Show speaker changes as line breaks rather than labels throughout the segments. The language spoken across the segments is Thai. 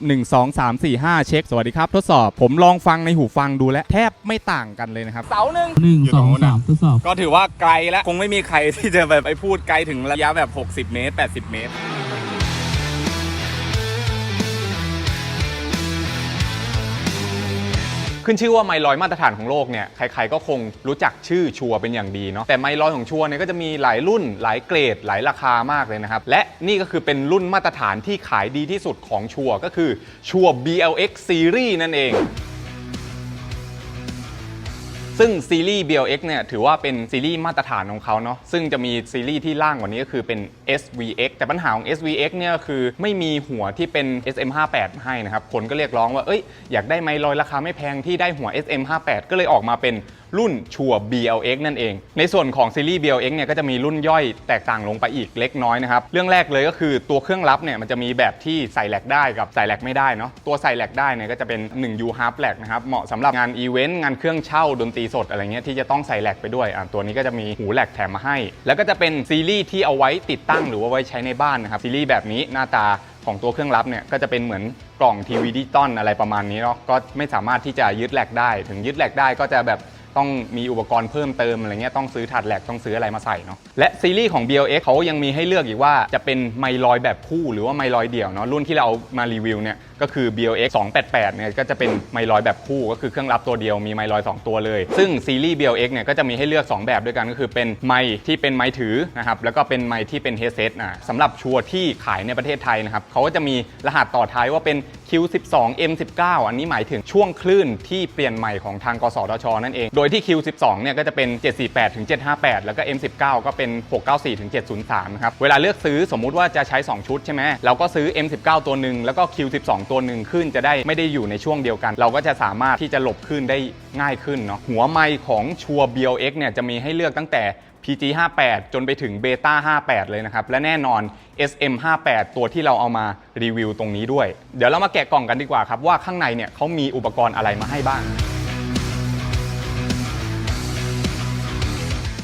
1 2 3 4 5 เช็ค สวัสดีครับ ทดสอบ ผมลองฟังในหูฟังดูแล้ว แทบไม่ต่างกันเลยนะครับ เสาหนึ่ง
หนึ่ง
อยู่
ส
ตร
องง
นู้นอะ
สามทดสอบ
ก็ถือว่าไกลแล้ว คงไม่มีใครที่จะแบบไปพูดไกลถึงระยะแบบ 60 เมตร 80 เมตร ขึ้นชื่อว่าไมลอยมาตรฐานของโลกเนี่ยใครๆก็คงรู้จักชื่อชัวเป็นอย่างดีเนาะแต่ไมลอยของชัวเนี่ยก็จะมีหลายรุ่นหลายเกรด หลายราคามากเลยนะครับ และนี่ก็คือเป็นรุ่นมาตรฐานที่ขายดีที่สุดของชัวก็คือชัว BLX Series นั่นเอง ซึ่งซีรีส์ BLX เนี่ยถือว่าเป็นซีรีส์มาตรฐานของเขาเนาะซึ่งจะมีซีรีส์ที่ล่างกว่านี้ก็คือเป็น SVX แต่ปัญหาของ SVX เนี่ยคือไม่มีหัวที่เป็น SM58 ให้นะครับคนก็เรียกร้องว่าเอ้ยอยากได้ไมค์ลอยราคาไม่แพงที่ได้หัว SM58 ก็เลยออกมาเป็นรุ่นชัว BLX นั่นเอง ในส่วนของซีรีส์ BLX เนี่ยก็จะมีรุ่นย่อยแตกต่างลงไปอีกเล็กน้อยนะครับ เรื่องแรกเลยก็คือตัวเครื่องรับเนี่ยมันจะมีแบบที่ใส่แหลกได้กับใส่แหลกไม่ได้เนาะ ตัวใส่แหลกได้เนี่ยก็จะเป็น 1U half แหลกนะครับ เหมาะสำหรับงานอีเวนต์งานเครื่องเช่าดนตรีสดอะไรเงี้ยที่จะต้องใส่แหลกไปด้วย อะตัวนี้ก็จะมีหูแหลกแถมมาให้ แล้วก็จะเป็นซีรีส์ที่เอาไว้ติดตั้งหรือว่าไว้ใช้ในบ้านนะครับ ซีรีส์แบบนี้หน้าตาของตัวเครื่องรับเนี่ยก็จะเป็นเหมือนกล่องทีวีดิจิตอลอะไรประมาณนี้เนาะ ก็ไม่สามารถที่จะยึดแลกได้ ถึงยึดแลกได้ก็จะแบบ ต้องมีอุปกรณ์เพิ่มเติมอะไรเงี้ยต้องซื้อถัดแหลกต้องซื้ออะไรมาใส่เนาะและซีรีส์ของ BLX เขายังมีให้เลือกอีกว่าจะเป็นไมลอยแบบคู่หรือว่าไมลอยเดี่ยวเนาะรุ่นที่เราเอามารีวิวเนี่ยก็คือ BLX 288เนี่ยก็จะเป็นไมลอยแบบคู่ ก็คือเครื่องรับตัวเดียวมีไมลอย 2 ตัวเลย ซึ่งซีรีส์ BLX เนี่ยก็จะมีให้เลือก 2 แบบด้วยกันก็คือเป็นไมที่เป็นไมถือนะครับแล้วก็เป็นไมที่เป็น headset อะสำหรับชัวร์ที่ขายในประเทศไทยนะครับเขาก็จะมีรหัสต่อท้ายว่าเป็น Q12 M19 อันนี้หมายถึงช่วงคลื่นที่เปลี่ยนใหม่ของทางกสทช นั่นเอง โดยที่ Q12 เนี่ยก็จะเป็น 748ถึง758 แล้วก็ M19 ก็เป็น 694ถึง703นะครับเวลาเลือกซื้อสมมุติว่าจะใช้ 2 ชุดใช่ไหมเราก็ซื้อ M19 ตัวหนึ่งแล้วก็ Q12 ตัวหนึ่งขึ้นจะได้ไม่ได้อยู่ในช่วงเดียวกัน เราก็จะสามารถที่จะหลบขึ้นได้ง่ายขึ้นเนาะหัวไมค์ของชัว BLX เนี่ยจะมีให้เลือกตั้งแต่ PG 58 จนไปถึง Beta 58 เลยนะครับ และแน่นอน SM 58 ตัวที่เราเอามารีวิวตรงนี้ด้วย เดี๋ยวเรามาแกะกล่องกันดีกว่าครับ ว่าข้างในเนี่ยเขามีอุปกรณ์อะไรมาให้บ้าง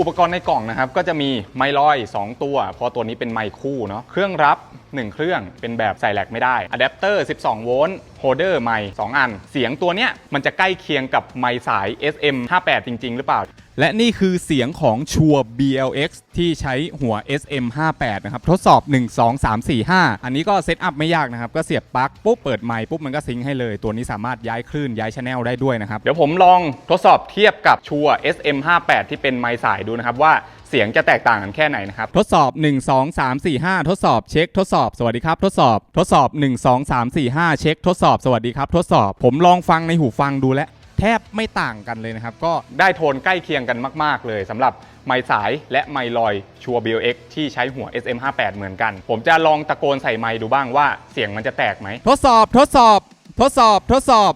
อุปกรณ์ในกล่องนะครับ ก็จะมีไมลอย 2 ตัว เพราะตัวนี้เป็นไมค์คู่เนาะเครื่องรับ 1 เครื่องเป็นแบบใส่แหลกไม่ได้อะแดปเตอร์ 12 โวลต์โฮเดอร์ไมค์2อัน เสียงตัวเนี้ยมันจะใกล้เคียงกับไมค์สาย SM 58 จริง ๆ หรือเปล่า และนี่คือเสียงของชัว BLX ที่ใช้หัว SM 58 นะครับ ทดสอบ 1 2 3 4 5 อันนี้ก็เซตอัพไม่ยากนะครับ ก็เสียบปลั๊กปุ๊บเปิดไมค์ปุ๊บมันก็ซิงค์ให้เลย ตัวนี้สามารถย้ายคลื่นย้ายชแนลได้ด้วยนะครับ เดี๋ยวผมลองทดสอบเทียบกับชัว SM 58 ที่เป็นไมค์สายดูนะครับว่าเสียงจะแตกต่างกันแค่ไหนนะครับ ทดสอบ 1 2 3 4 5 ทดสอบเช็ค ทดสอบสวัสดีครับ ทดสอบทดสอบ 1 2 3 4 5 เช็ค ทดสอบสวัสดีครับ ทดสอบผมลองฟังในหูฟังดูแล้ว แทบไม่ต่างกันเลยนะครับ ก็ได้โทนใกล้เคียงกันมาก ๆ เลยสำหรับไมค์สายและไมค์ลอยชัว BLX ที่ใช้หัว SM58 เหมือนกัน ผมจะลองตะโกนใส่ไมค์ดูบ้างว่าเสียงมันจะแตกไหม ทดสอบทดสอบ ทดสอบทดสอบ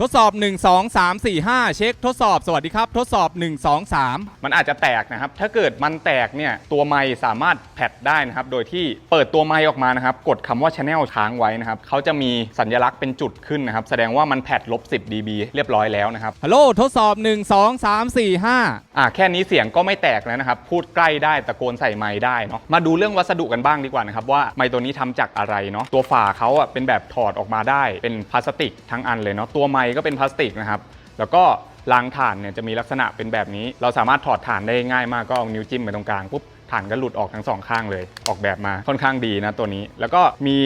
ทดสอบ 1 2 3 4 5 เช็คทดสอบสวัสดีครับ ทดสอบ 1 2 3 มันอาจจะแตกนะครับ ถ้าเกิดมันแตกเนี่ยตัวไมค์สามารถแพดได้นะครับ โดยที่เปิดตัวไมค์ออกมานะครับ กดคำว่า Channel ค้างไว้นะครับเขาจะมีสัญลักษณ์เป็นจุดขึ้นนะครับ แสดงว่ามันแพดลบ 10 dB เรียบร้อยแล้วนะครับฮัลโหลทดสอบ 1 2 3 4 5อะแค่นี้เสียงก็ไม่แตกแล้วนะครับ พูดใกล้ได้ตะโกนใส่ไมค์ได้เนาะมาดูเรื่องวัสดุกันบ้างดีกว่านะครับว่าไมค์ตัวนี้ทำจากอะไรเนาะตัวฝาเขาอะเป็นแบบถอดออกมาได้เป็นพลาสติกทั้งอันเลยเนาะตัวไมค์ก็เป็นพลาสติกนะครับ แล้วก็รางถ่านเนี่ยจะมีลักษณะเป็นแบบนี้ เราสามารถถอดถ่านได้ง่ายมากก็เอานิ้วจิ้มไปตรงกลางปุ๊บถ่านก็หลุดออกทั้งสองข้างเลย ออกแบบมาค่อนข้างดีนะตัวนี้ แล้วก็มี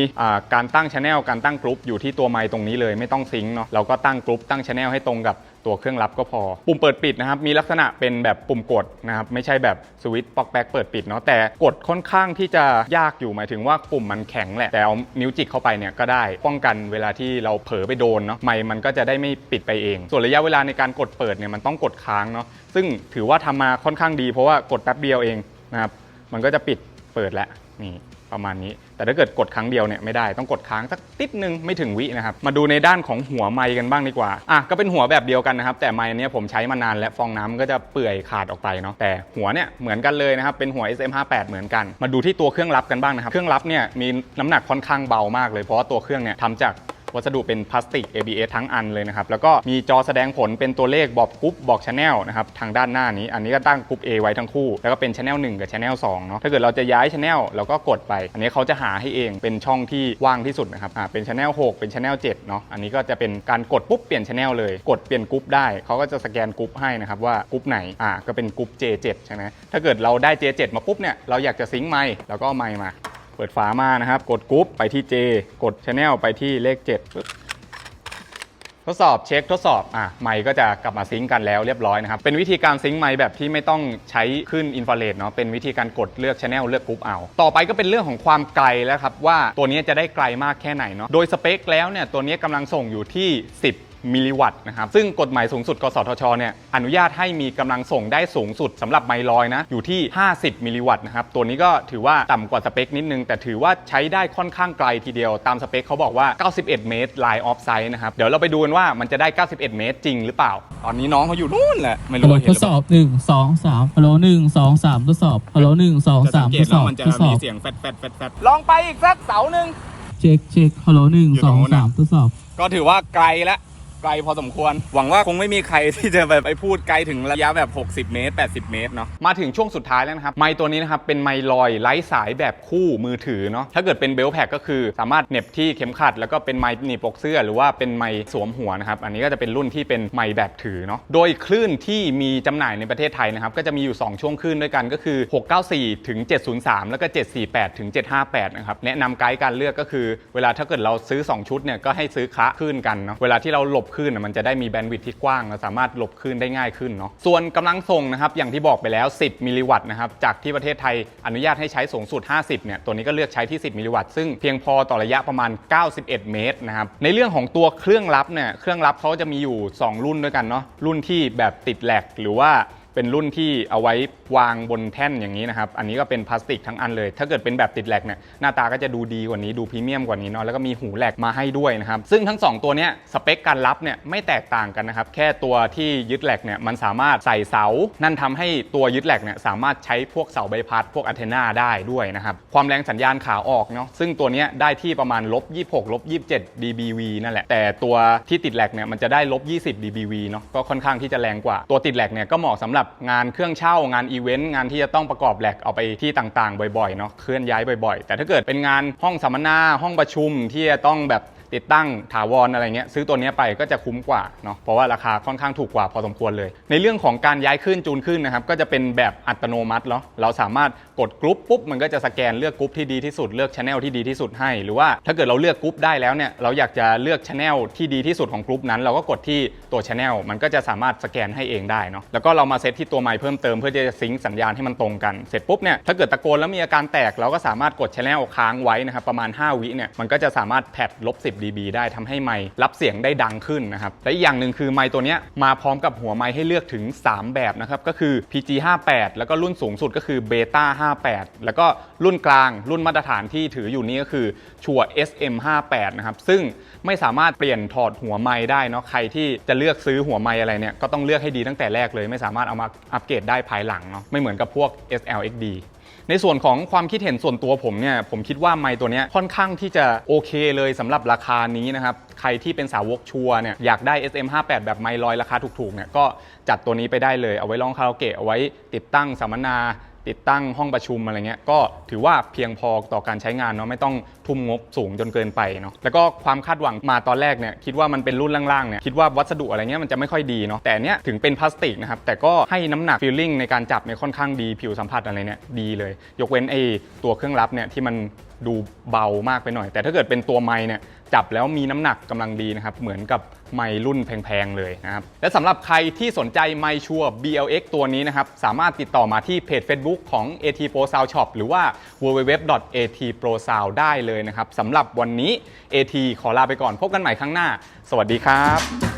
การตั้งชแนลการตั้งกรุ๊ปอยู่ที่ตัวไม้ตรงนี้เลยไม่ต้องซิงค์เนาะเราก็ตั้งกรุ๊ปตั้งชแนลให้ตรงกับ ตัวเครื่องรับก็พอ ปุ่มเปิดปิดนะครับมีลักษณะเป็นแบบปุ่มกดนะครับไม่ใช่แบบสวิตช์ปอกแป๊กเปิดปิดเนาะแต่กดค่อนข้างที่จะยากอยู่หมายถึงว่าปุ่มมันแข็งแหละแต่เอานิ้วจิกเข้าไปเนี่ยก็ได้ป้องกันเวลาที่เราเผลอไปโดนเนาะไมค์มันก็จะได้ไม่ปิดไปเอง ส่วนระยะเวลาในการกดเปิดเนี่ยมันต้องกดค้างเนาะซึ่งถือว่าทำมาค่อนข้างดี เพราะว่ากดแป๊บเดียวเองนะครับมันก็จะปิดเปิดแล้วนี่ ประมาณนี้ แต่ถ้าเกิดกดครั้งเดียวเนี่ยไม่ได้ต้องกดค้างสักติดนึงไม่ถึงวินะครับ มาดูในด้านของหัวไม้กันบ้างดีกว่า อะก็เป็นหัวแบบเดียวกันนะครับ แต่ไม้เนี้ยผมใช้มานานและฟองน้ำมันก็จะเปื่อยขาดออกไปเนาะ แต่หัวเนี่ยเหมือนกันเลยนะครับ เป็นหัว SM58 เหมือนกัน มาดูที่ตัวเครื่องรับกันบ้างนะครับ เครื่องรับเนี่ยมีน้ำหนักค่อนข้างเบามากเลย เพราะว่าตัวเครื่องเนี่ยทำจาก วัสดุเป็นพลาสติก ABS ทั้งอันเลยนะครับ แล้วก็มีจอแสดงผลเป็นตัวเลขบอกกรุ๊ปบอกชแนลนะครับทางด้านหน้านี้ อันนี้ก็ตั้งกรุ๊ป A ไว้ทั้งคู่ แล้วก็เป็นชแนล1กับชแนล2เนาะ ถ้าเกิดเราจะย้ายชแนลเราก็กดไป อันนี้เขาจะหาให้เองเป็นช่องที่ว่างที่สุดนะครับ อ่า เป็นชแนล6เป็นชแนล7เนาะ อันนี้ก็จะเป็นการกดปุ๊บเปลี่ยนชแนลเลย กดเปลี่ยนกรุ๊ปได้ เขาก็จะสแกนกรุ๊ปให้นะครับว่ากรุ๊ปไหน อ่า ก็เป็นกรุ๊ป J7 ใช่ไหมถ้าเกิดเราได้ J7 มาปุ๊บเนี่ย เราอยากจะซิงค์ไมค์แล้วก็ไมค์มา เปิดฝามานะครับ กดกรุ๊ปไปที่ J กด Channel ไปที่เลข7ปึ๊บทดสอบเช็คทดสอบอะไมค์ก็จะกลับมาซิงกันแล้วเรียบร้อยนะครับเป็นวิธีการซิงไมค์แบบที่ไม่ต้องใช้ขึ้นอินฟราเรดเนาะเป็นวิธีการกดเลือก Channel เลือกกรุ๊ปเอา ต่อไปก็เป็นเรื่องของความไกลแล้วครับว่าตัวนี้จะได้ไกลมากแค่ไหนเนาะโดยสเปคแล้วเนี่ยตัวนี้กำลังส่งอยู่ที่ 10 มิลลิวัตต์นะครับ ซึ่งกฎหมายสูงสุด กสทช เนี่ย อนุญาตให้มีกำลังส่งได้สูงสุดสำหรับไมลอยนะ อยู่ที่ 50 มิลลิวัตต์นะครับ ตัวนี้ก็ถือว่าต่ำกว่าสเปคนิดนึง แต่ถือว่าใช้ได้ค่อนข้างไกลทีเดียว ตามสเปคเขาบอกว่า 91 เมตร line of sight นะครับ เดี๋ยวเราไปดูกันว่ามันจะได้ 91 เมตรจริงหรือเปล่า ตอนนี้น้องเขาอยู่นู่นแหละ ไม่
ฮัล
รู้
โหล
ว่าเห็
ท
น
ด
หรือ
ส
เปล่า
อบหนึ่งสองสามฮัลโหลหนึ่งสองสามทดสอบฮัลโหลหนึ่งสอง
จะ
สา
สั
ม
งเก
ท
ต
ดส
ว่า
อบ
มันจะ
ทดสอ
มี
บ
เสียงแฟดแฟดแฟดแฟดลองไปอีกสักเสาหนึ่ง
เช็คเช็คฮัลโหลหนึ่ง
อยู่
ส
ตร
องง
นู้นนะ
สามทดสอบ
ก็ถือว่าไกลแล้ว ไกลพอสมควร หวังว่าคงไม่มีใครที่จะแบบไปพูดไกลถึงระยะแบบ 60 เมตร 80 เมตรเนาะมาถึงช่วงสุดท้ายแล้วนะครับ ไมค์ตัวนี้นะครับ เป็นไมค์ลอยไร้สายแบบคู่มือถือเนาะถ้าเกิดเป็นเบลแพ็กก็คือสามารถเน็บที่เข็มขัด แล้วก็เป็นไมค์หนีบปกเสื้อหรือว่าเป็นไมค์สวมหัวนะครับอันนี้ก็จะเป็นรุ่นที่เป็นไมค์แบบถือเนาะโดยคลื่นที่มีจำหน่ายในประเทศไทยนะครับก็จะมีอยู่ 2 ช่วงคลื่นด้วยกันก็คือ 694ถึง703 แล้วก็ 748ถึง758นะครับแนะนำไกด์การเลือกก็คือ เวลาถ้าเกิดเราซื้อ 2 ชุดเนี่ยก็ให้ซื้อคะคลื่นกันเนาะเวลาที่เราหลบคลื่นมันจะได้มีแบนด์วิดท์ที่กว้างเราสามารถหลบคลื่นได้ง่ายขึ้นเนาะส่วนกำลังส่งนะครับอย่างที่บอกไปแล้ว 10 มิลลิวัตต์นะครับจากที่ประเทศไทยอนุญาตให้ใช้สูงสุด 50 เนี่ยตัวนี้ก็เลือกใช้ที่ 10 มิลลิวัตต์ซึ่งเพียงพอต่อระยะประมาณ 91 เมตรนะครับในเรื่องของตัวเครื่องรับเนี่ยเครื่องรับเขาจะมีอยู่ 2 รุ่นด้วยกันเนาะรุ่นที่แบบติดแหลกหรือว่า เป็นรุ่นที่เอาไว้วางบนแท่นอย่างนี้นะครับ อันนี้ก็เป็นพลาสติกทั้งอันเลย ถ้าเกิดเป็นแบบติดแหลกเนี่ยหน้าตาก็จะดูดีกว่านี้ดูพรีเมียมกว่านี้เนาะแล้วก็มีหูแหลกมาให้ด้วยนะครับ ซึ่งทั้ง 2 ตัวเนี้ยสเปคการรับเนี่ยไม่แตกต่างกันนะครับ แค่ตัวที่ยึดแหลกเนี่ยมันสามารถใส่เสา นั่นทำให้ตัวยึดแหลกเนี่ยสามารถใช้พวกเสาใบพัดพวกอันเทนาได้ด้วยนะครับ ความแรงสัญญาณขาออกเนาะซึ่งตัวเนี้ยได้ที่ประมาณลบ26ลบ27 dBV นั่นแหละ แต่ตัวที่ติดแหลกเนี่ยมันจะได้ลบ20 dBV เนาะก็ค่อนข้างที่จะแรงกว่าตัวติดแหลกเนี่ยก็เหมาะสำหรับงานเครื่องเช่างานอีเวนต์งานที่จะต้องประกอบแหลกเอาไปที่ต่างๆ บ่อยๆเนาะเคลื่อนย้ายบ่อยๆ แต่ถ้าเกิดเป็นงานห้องสัมมนาห้องประชุมที่จะต้องแบบ ติดตั้งถาวรอะไรเงี้ยซื้อตัวนี้ไปก็จะคุ้มกว่าเนาะเพราะว่าราคาค่อนข้างถูกกว่าพอสมควรเลย ในเรื่องของการย้ายขึ้นจูนขึ้นนะครับก็จะเป็นแบบอัตโนมัติเนาะเราสามารถกดกรุ๊ปปุ๊บมันก็จะสแกนเลือกกรุ๊ปที่ดีที่สุดเลือกชแนลที่ดีที่สุดให้ หรือว่าถ้าเกิดเราเลือกกรุ๊ปได้แล้วเนี่ยเราอยากจะเลือกชแนลที่ดีที่สุดของกรุ๊ปนั้น เราก็กดที่ตัวชแนลมันก็จะสามารถสแกนให้เองได้เนาะแล้วก็เรามาเซตที่ตัวไมค์เพิ่มเติมเพื่อจะซิงค์สัญญาณให้มันตรงกันเสร็จปุ๊บเนี่ยถ้าเกิดตะโกนแล้วมีอาการแตกเราก็สามารถกดชแนลค้างไว้นะครับประมาณ 5 วิเนี่ยมันก็จะสามารถแพดลบ10 dB ได้ทำให้ไมค์รับเสียงได้ดังขึ้นนะครับและอีกอย่างหนึ่งคือไมค์ตัวนี้มาพร้อมกับหัวไมค์ให้เลือกถึง 3 แบบนะครับก็คือ PG 58แล้วก็รุ่นสูงสุดก็คือ Beta 58 แล้วก็รุ่นกลางรุ่นมาตรฐานที่ถืออยู่นี้ก็คือชัว SM 58นะครับซึ่งไม่สามารถเปลี่ยนถอดหัวไมค์ได้เนาะใครที่จะเลือกซื้อหัวไมค์อะไรเนี่ยก็ต้องเลือกให้ดีตั้งแต่แรกเลย ไม่สามารถเอามาอัปเกรดได้ภายหลังเนาะไม่เหมือนกับพวก SLXD ในส่วนของความคิดเห็นส่วนตัวผมเนี่ยผมคิดว่าไมค์ตัวเนี้ยค่อนข้างที่จะโอเคเลยสำหรับราคานี้นะครับใครที่เป็นสาวกชัวร์เนี่ยอยากได้ SM58 แบบไมลอยราคาถูกๆเนี่ยก็จัดตัวนี้ไปได้เลยเอาไว้ร้องคาราโอเกะเอาไว้ติดตั้งสัมมนา ติดตั้งห้องประชุมอะไรเงี้ยก็ถือว่าเพียงพอต่อการใช้งานเนาะไม่ต้องทุ่มงบสูงจนเกินไปเนาะแล้วก็ความคาดหวังมาตอนแรกเนี่ยคิดว่ามันเป็นรุ่นล่างๆเนี่ยคิดว่าวัสดุอะไรเงี้ยมันจะไม่ค่อยดีเนาะแต่เนี้ยถึงเป็นพลาสติกนะครับแต่ก็ให้น้ำหนักฟีลลิ่งในการจับเนี่ยค่อนข้างดีผิวสัมผัสอะไรเนี่ยดีเลย ยกเว้นไอ้ตัวเครื่องรับเนี่ยที่มันดูเบามากไปหน่อย แต่ถ้าเกิดเป็นตัวไม้เนี่ย จับแล้วมีน้ำหนักกำลังดีนะครับ เหมือนกับไมค์รุ่นแพงๆเลยนะครับ และสำหรับใครที่สนใจไมค์ชัว BLX ตัวนี้นะครับ สามารถติดต่อมาที่เพจ Facebook ของ AT Pro Sound Shop หรือว่า www.atprosound ได้เลยนะครับสำหรับวันนี้ AT ขอลาไปก่อนพบกันใหม่ครั้งหน้า สวัสดีครับ